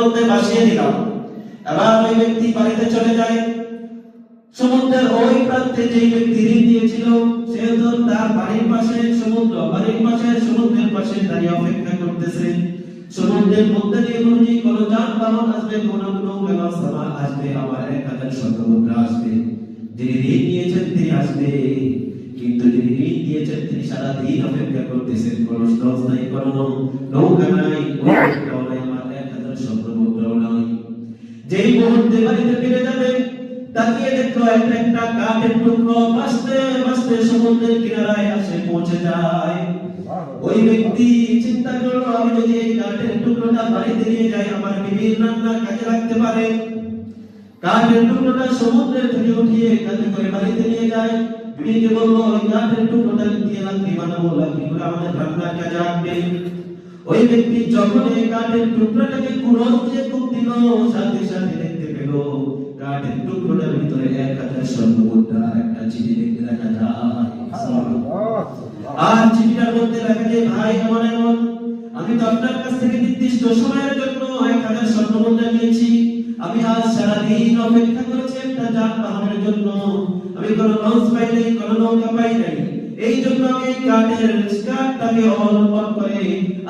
মধ্যে ভাসিয়ে দিলাম। এবার ওই ব্যক্তি বাড়িতে চলে যায়। সমুদ্রের ওই প্রান্তে যে ব্যক্তি ঋণ দিয়েছিল সে তার বাড়ির পাশে সমুদ্র, বাড়ির পাশে সমুদ্রের পাশে দাঁড়িয়ে অপেক্ষা করতেছে। সমুদ্রের মধ্যে দিয়ে নদী কোন যানবাহন আসবে, কোন কোন ব্যবস্থা আসবে, আবার এক হাজার শতমুদ্রা আসবে। যিনি ঋণ নিয়েছেন, তিনি আসবে। কিন্তু যিনি ঋণ দিয়েছেন তিনি সারা দিন অপেক্ষা করতেছেন, কোন স্টক নাই কোন নৌকা নাই, কোন যেই মুহূর্তে বাড়িতে ফিরে যাবে, তাকিয়ে দেখল একটা একটা কাঠের টুকরো বাঁচতে বাঁচতে সমুদ্রের কিনারায় আসে পৌঁছে যায়। ওই ব্যক্তি চিন্তা করল, আমি যদি এই কাঠের টুকরোটা বাড়িতে নিয়ে যাই, আমার বিবির রান্না কাজে লাগতে পারে। কাঠের টুকরোটা সমুদ্রে থেকে উঠিয়ে কাজে করে বাড়িতে নিয়ে যায়। বিবিকে বলল, ওই কাঠের টুকরোটা দিয়ে লাকড়ি বানাবো লাকড়ি করে আমাদের রান্নার কাজে লাগবে। ওই ব্যক্তি যখন এই কাঠের টুকরোটাকে কুড়োল দিয়ে কুপ দিল সাথে সাথে দেখতে পেল, কাঠের টুকরোটার ভিতরে এক হাজার স্বর্ণ মুদ্রা আর একটা চিঠি দেখতে দেখা যায়। আর চিঠিটার মধ্যে লেখা যে, ভাই, এমন এমন। আমি তো আপনার কাছ থেকে নির্দিষ্ট সময়ের জন্য এক হাজার স্বর্ণ মুদ্রা নিয়েছি। আমি আজ সারাদিন অপেক্ষা করেছি একটা যানবাহনের জন্য। আমি কোনো লঞ্চ পাই নাই, কোনো নৌকা পাই নাই। এই কাঠের কাঠটাকে অবলম্বন করে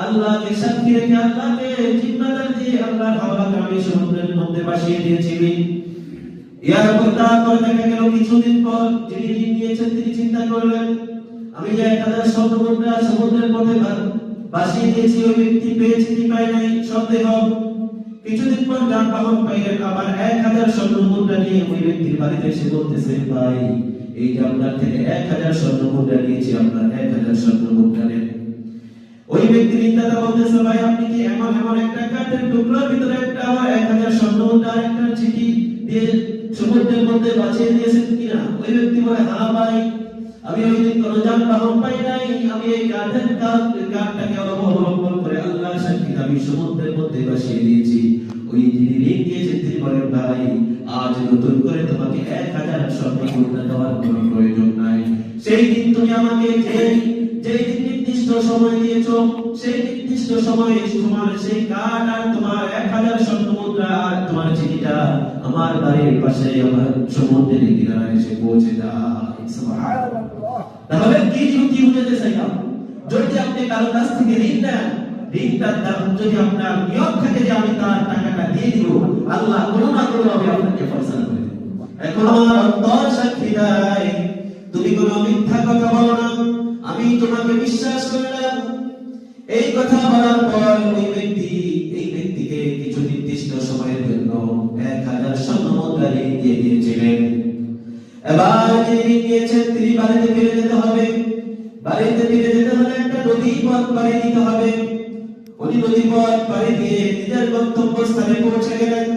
আল্লাহকে সাক্ষী রেখে আল্লাহকে জিম্মাদার দিয়ে আল্লাহর হাওলাকে আমি সমুদ্রের মধ্যে ভাসিয়ে দিয়েছি ইয়ার পর তারপর দেখা গেল, কিছুদিন পর যিনি ঋণ নিয়েছেন, তিনি চিন্তা করলেন, আমি যে এক হাজার স্বর্ণ সমুদ্রের দিয়েছি, ওই ব্যক্তি পেয়েছে কি পায় নাই, সন্দেহ। কিছুদিন পর পাইলেন, আবার এক হাজার নিয়ে ওই ব্যক্তির বাড়িতে এসে বলতেছে, ভাই এই যে আপনার থেকে এক হাজার স্বর্ণ মুদ্রা নিয়েছি, আপনার এক হাজার স্বর্ণ মুদ্রা নেন। ওই ব্যক্তি ঋণদাতা বলতেছে, ভাই, আপনি কি এমন এমন একটা কাঠের টুকরোর ভিতরে একটা আমার এক হাজার স্বর্ণ মুদ্রা আর একটা চিঠি দিয়ে সমুদ্রের মধ্যে বাঁচিয়ে দিয়েছেন কিনা? ওই ব্যক্তি বলে হ্যাঁ ভাই, আমি ওই দিন কোনো যানবাহন পাই নাই, আমি এই কাঠের কাঠ, কাঠটাকে অবলম্বন করে আল্লাহ সাক্ষী আমি সমুদ্রের মধ্যে বাসিয়ে দিয়েছি। ওই যিনি সেই দিন তুমি আমাকে যেই যেই দিন নির্দিষ্ট সময় দিয়েছ সেই নির্দিষ্ট সময়ে তোমার সেই কাঠ আর তোমার এক হাজার স্বর্ণ মুদ্রা আর তোমার চিঠিটা আমার বাড়ির পাশে আমার সমুদ্রের কিনারায় এসে পৌঁছে যায়। তাহলে কি কি বুঝাতে চাইলাম? যদি আপনি কারও কাছ থেকে ঋণ নেন ঋণটার দাম যদি আপনার নিয়ম থাকে যে আমি তার টাকাটা দিয়ে দিব আল্লাহ কোনো না কোনো ভাবে আপনাকে ফয়সালা করে এখন আমার অন্তর সাক্ষী দেয়। তোমাকে বিশ্বাস করলাম। এই কথা বলার পর ওই ব্যক্তি, এই ব্যক্তিকে কিছু নির্দিষ্ট সময়ের জন্য এক হাজার স্বর্ণ মুদ্রা ঋণ দিয়ে দিয়েছিলেন এবার যিনি গিয়েছেন, তিনি বাড়িতে ফিরে যেতে হবে। বাড়িতে ফিরে যেতে হলে একটা নদী পথ পাড়ি দিতে হবে। নদী পথ পাড়ি দিয়ে নিজের গন্তব্য স্থানে পৌঁছে গেলেন।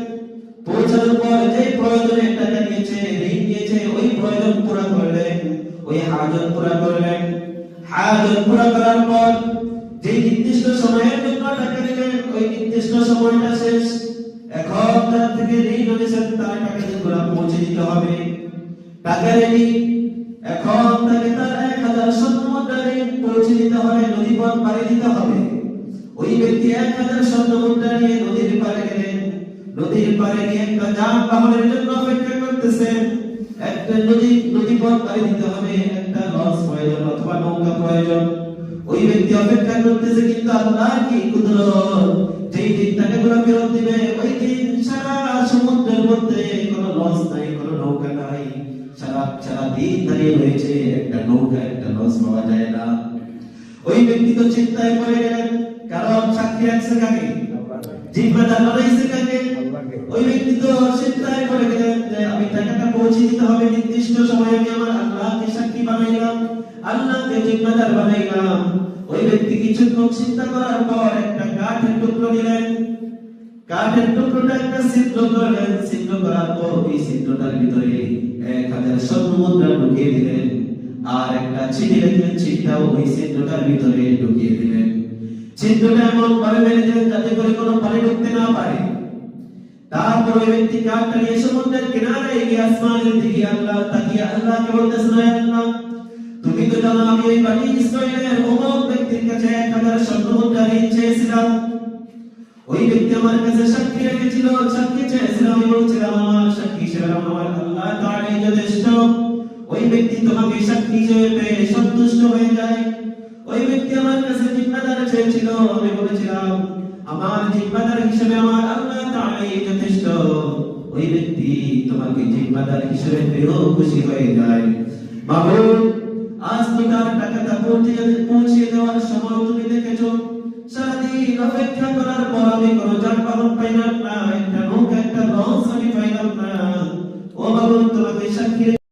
পৌঁছানোর পর যে প্রয়োজনে নিয়েছে ঋণ ওই প্রয়োজন পুরা করলেন। ওই হাজত পুরা করলেন হাজত পুরা করার পর যে নির্দিষ্ট সময়ের জন্য টাকা দিলেন ওই নির্দিষ্ট সময়টা শেষ, এখন তার থেকে ঋণ হয়েছেন তার টাকা পুরা পৌঁছে দিতে হবে। টাকা রেডি। এখন তাকে তার এক হাজার স্বর্ণ মুদ্রা ঋণ পৌঁছে দিতে হবে নদী পথ পাড়ি দিতে হবে। ওই ব্যক্তি এক হাজার স্বর্ণ মুদ্রা নিয়ে নদীর পাড়ে গেলেন। নদীর পাড়ে গিয়ে একটা যানবাহনের জন্য অপেক্ষা করতেছেন। একটা নদী নদী পথ পাড়ি দিতে করতেছে কিন্তু আল্লাহ কি কুদরত? যেই দিন তাকে গুলো ফেরত দিবে, ওই দিন সারা সমুদ্রের মধ্যে কোনো লঞ্চ নাই, কোনো নৌকা নাই। সারা সারা দিন দাঁড়িয়ে রয়েছে, একটা নৌকা, একটা লঞ্চ পাওয়া যায় না। ওই ব্যক্তি তো চিন্তায় পড়ে গেলেন, কারণ সাক্ষী রাখছে কাকে? জিম্মাদার বানাইছে কাকে? ওই ব্যক্তি তো চিন্তায় পড়ে গেলেন যে, আমি টাকাটা পৌঁছে দিতে হবে, নির্দিষ্ট সময়ে আমি আমার আল্লাহকে সাক্ষী বানাইলাম, আল্লাহকে জিম্মাদার বানাইলাম। ওই ব্যক্তি কিছুক্ষণ চিন্তা করার পর একটা কাঠের টুকরো নিলেন। কাঠের টুকরোটা একটা ছিদ্র করলেন। ছিদ্র করার পর ওই ছিদ্রটার ভিতরে এক হাজার স্বর্ণ মুদ্রা ঢুকিয়ে দিলেন আর একটা চিঠি লিখলেন চিঠিটাও ওই ছিদ্রটার ভিতরে ঢুকিয়ে দিলেন। এমন ভাবে মেরে দিলেন যাতে করে কোনো পানি ঢুকতে না পারে। তারপর ওই ব্যক্তি কাঠটা নিয়ে সমুদ্রের কিনারে আসমানের দিকে আল্লাহ তাকিয়ে আল্লাহকে বলতেছেন, "হে আল্লাহ, তুমি তো জানো আমি এই অমুক অনুমোদনকারী চেয়েছিলাম। ওই ব্যক্তি আমার কাছে সাক্ষী রেখেছিল, সাক্ষী চেয়েছিলাম আমি বলছিলাম আমার সাক্ষী ছিলাম আমার আল্লাহ তাআলাই যথেষ্ট ওই ব্যক্তি তোমাকে সাক্ষী হিসেবে পেয়ে সন্তুষ্ট হয়ে যায়। ওই ব্যক্তি আমার কাছে জিম্মাদার চেয়েছিল, আমি বলেছিলাম, আমার জিম্মাদার হিসেবে আমার আল্লাহ তাআলাই যথেষ্ট। ওই ব্যক্তি তোমাকে জিম্মাদার হিসেবে পেয়েও খুশি হয়ে যায়। মাহবুব আজ তো তার টাকাটা পৌঁছে দেওয়ার সময়